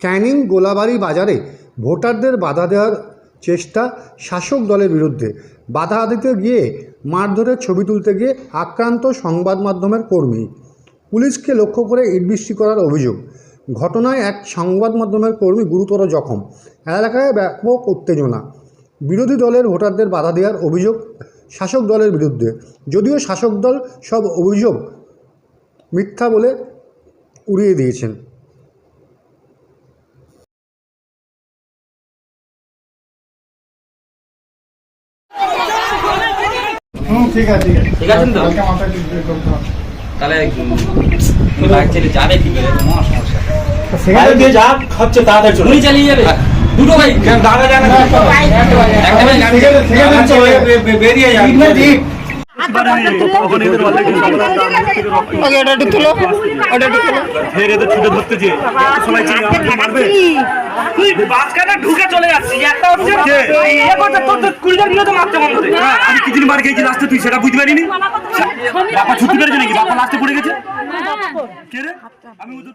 ক্যানিং গোলাবাড়ি বাজারে ভোটারদের বাধা দেওয়ার চেষ্টা শাসক দলের বিরুদ্ধে। বাধা দিতে গিয়ে মারধরের ছবি তুলতে গিয়ে আক্রান্ত সংবাদ মাধ্যমের কর্মী। পুলিশকে লক্ষ্য করে ইটবৃষ্টি করার অভিযোগ। ঘটনায় এক সংবাদ মাধ্যমের কর্মী গুরুতর জখম। এলাকায় ব্যাপক উত্তেজনা। বিরোধী দলের ভোটারদের বাধা দেওয়ার অভিযোগ শাসক দলের বিরুদ্ধে। যদিও শাসক দল সব অভিযোগ মিথ্যা বলে উড়িয়ে দিয়েছেন। হুম ঠিক আছে ঠিক আছে। তো? কালকে মাথায় ঠিক করতে হবে। তাহলে বাইক যাবে কি করে? মহা সমস্যা সেখানে দিয়ে যা হচ্ছে তাড়াতাড়ি চলে উনি চালিয়ে যাবে? দুটো ভাই। দাদা জানে না? একটা বাইক সেখানে সেখানে চলে বেরিয়ে যাবে ফের এদের ছুটে ধরতে যে সবাই চিনে আমাকে মারবে? তুই বাসখানে ঢুকে চলে যাচ্ছিস একটা হচ্ছে কে? তোর তো কুড়িটা দিলে তো মারতে বন্ধ। করে আমি কি দিন মার খেয়েছি লাস্টে তুই সেটা বুঝতে পারিনি? ছুটি পেরেছে নাকি? বাপা লাস্টে পড়ে গেছে? কে রে? আমি উদ্যোগ